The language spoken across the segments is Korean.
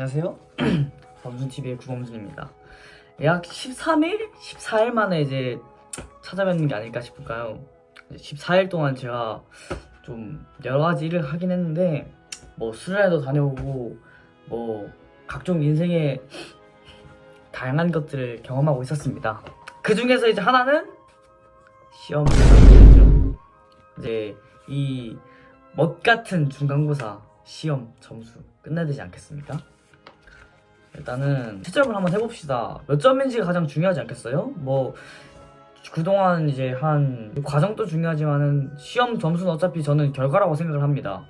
안녕하세요. 범준TV의 구범준입니다. 약 13일? 14일 만에 이제 찾아뵙는 게 아닐까 싶을까요? 이제 14일 동안 제가 좀 여러 가지 일을 하긴 했는데 뭐 수련회도 다녀오고 뭐 각종 인생의 다양한 것들을 경험하고 있었습니다. 그 중에서 이제 하나는 시험이죠. 이제 이 멋 같은 중간고사 시험 점수 끝내야 되지 않겠습니까? 일단은 채점을 한번 해봅시다. 몇 점인지가 가장 중요하지 않겠어요? 뭐 그동안 이제 한 과정도 중요하지만은 시험 점수는 어차피 저는 결과라고 생각을 합니다.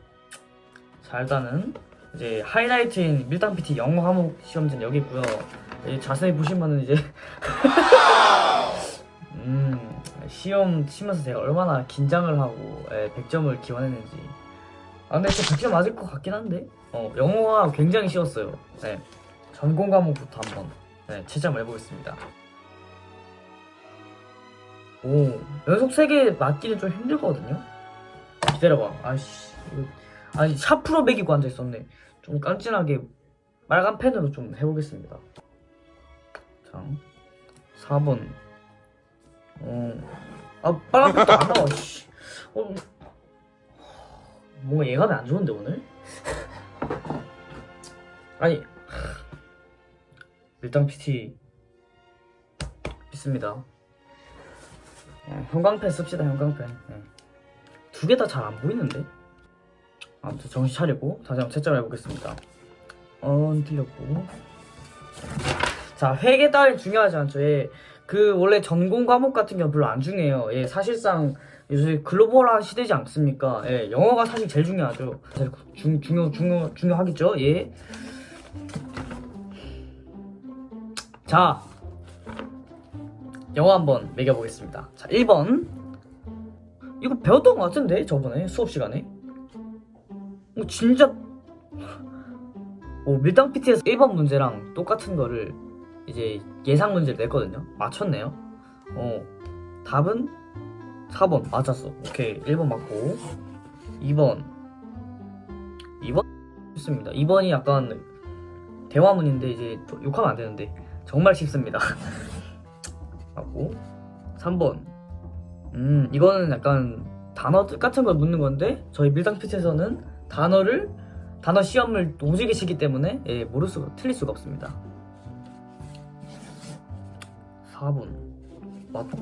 자 일단은 이제 하이라이트인 밀당 PT 영어 과목 시험지는 여기 있고요. 이 자세히 보시면은 이제 음 시험 치면서 제가 얼마나 긴장을 하고 예, 100점을 기원했는지 아 근데 저 100점 맞을 것 같긴 한데 어 영어가 굉장히 쉬웠어요 네 전공 과목부터 한번 네, 채점을 해보겠습니다 오 연속 3개 맞기는 좀 힘들거든요 기다려봐 이거 아니 샤프로 매기고 앉아있었네 좀 깐진하게 빨간 펜으로 좀 해보겠습니다 자 4번 어. 아, 빨간 펜도 안 나와, 씨. 어, 뭔가 예감이 안 좋은데, 오늘? 아니, 밀당 PT 믿습니다. 예, 형광펜 씁시다, 형광펜. 예. 두개 다 잘 안 보이는데? 아무튼 정신 차리고 다시 한번 채점을 해보겠습니다. 어, 틀렸고. 자, 회계 따위 중요하지 않죠. 예. 그 원래 전공 과목 같은 경우 별로 안 중요해요. 예, 사실상 요새 글로벌한 시대지 않습니까? 예, 영어가 사실 제일 중요하죠. 중, 중요 중요 중요하겠죠. 예. 자, 영어 한번 매겨보겠습니다. 자, 1번. 이거 배웠던 것 같은데 저번에 수업 시간에. 어, 진짜. 오, 밀당 PT에서 1번 문제랑 똑같은 거를 이제 예상 문제를 냈거든요. 맞췄네요. 어, 답은 4번 맞았어. 오케이, 1번 맞고 2번 2번 쉽습니다. 2번이 약간 대화문인데 이제 또 욕하면 안 되는데 정말 쉽습니다. 맞고 3번 음 이거는 약간 단어 뜻 같은 걸 묻는 건데 저희 밀당 PT에서는 단어를 단어 시험을 오지게 치기 때문에 예, 모를 수가 틀릴 수가 없습니다. 4번 맞고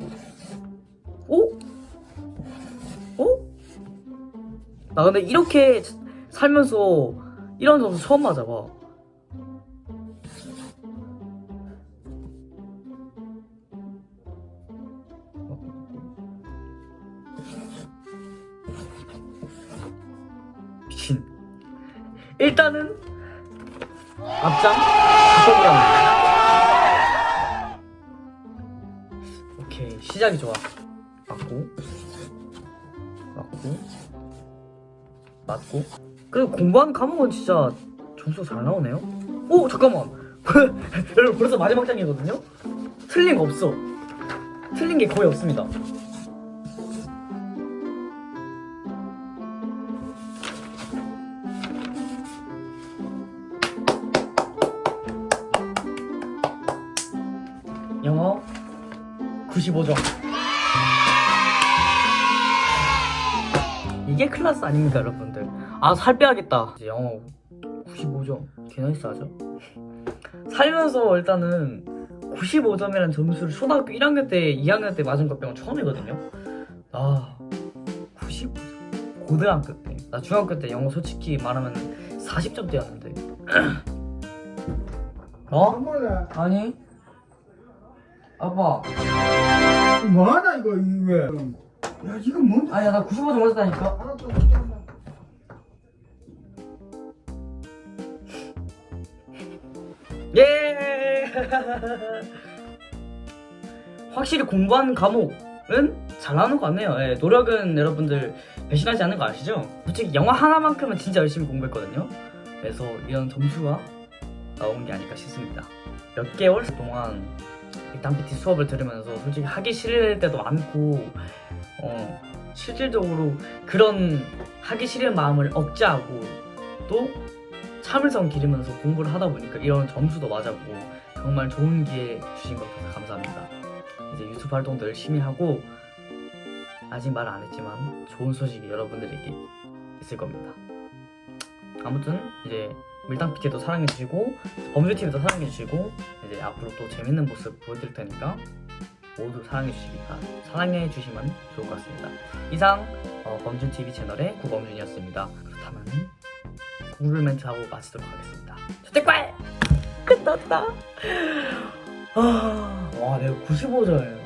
오? 어? 나 근데 이렇게 살면서 이런 점수 처음 맞아봐 미친 일단은 앞장 바꿔보라 오케이 시작이 좋아. 맞고 맞고 맞고. 그리고 공부하는 과목은 진짜 점수가 잘 나오네요. 오 잠깐만. 여러분 벌써 마지막 장이거든요? 틀린 거 없어. 틀린 게 거의 없습니다 95점. 이게 클래스 아닙니까, 여러분들? 아, 살 빼야겠다. 이제 영어 95점. 개나이스하죠? 살면서 일단은 95점이라는 점수를 초등학교 1학년 때, 2학년 때 맞은 것 빼고 처음이거든요. 아, 95점. 고등학교 때. 나 중학교 때 영어 솔직히 말하면 40점대였는데. 어? 아니? 아빠. 뭐하나 이거 이거 왜? 야 이거 뭔? 아니야, 나 95점 맞았다니까. 알았어 잠깐만. 예! 확실히 공부한 과목은 잘 나오는 것 같네요. 예, 노력은 여러분들 배신하지 않는 거 아시죠? 솔직히 영화 하나만큼은 진짜 열심히 공부했거든요. 그래서 이런 점수가 나온 게 아닐까 싶습니다. 몇 개월 동안 일단 PT 수업을 들으면서 솔직히 하기 싫을 때도 많고 어, 실질적으로 그런 하기 싫은 마음을 억제하고 또 참을성 기르면서 공부를 하다 보니까 이런 점수도 맞았고 정말 좋은 기회 주신 것 같아서 감사합니다. 이제 유튜브 활동도 열심히 하고 아직 말 안 했지만 좋은 소식이 여러분들에게 있을 겁니다. 아무튼 이제 밀당 PT도 사랑해 주시고 범죄 TV도 사랑해 주시고 이제 앞으로 또 재밌는 모습 보여드릴 테니까 모두 사랑해 주시기 바 사랑해 주시면 좋을 것 같습니다. 이상 어, 범준 TV 채널의 구범준이었습니다. 그렇다면 공룰 멘트 하고 마치도록 하겠습니다. 저택발 끝났다. 아, 와 내가 95절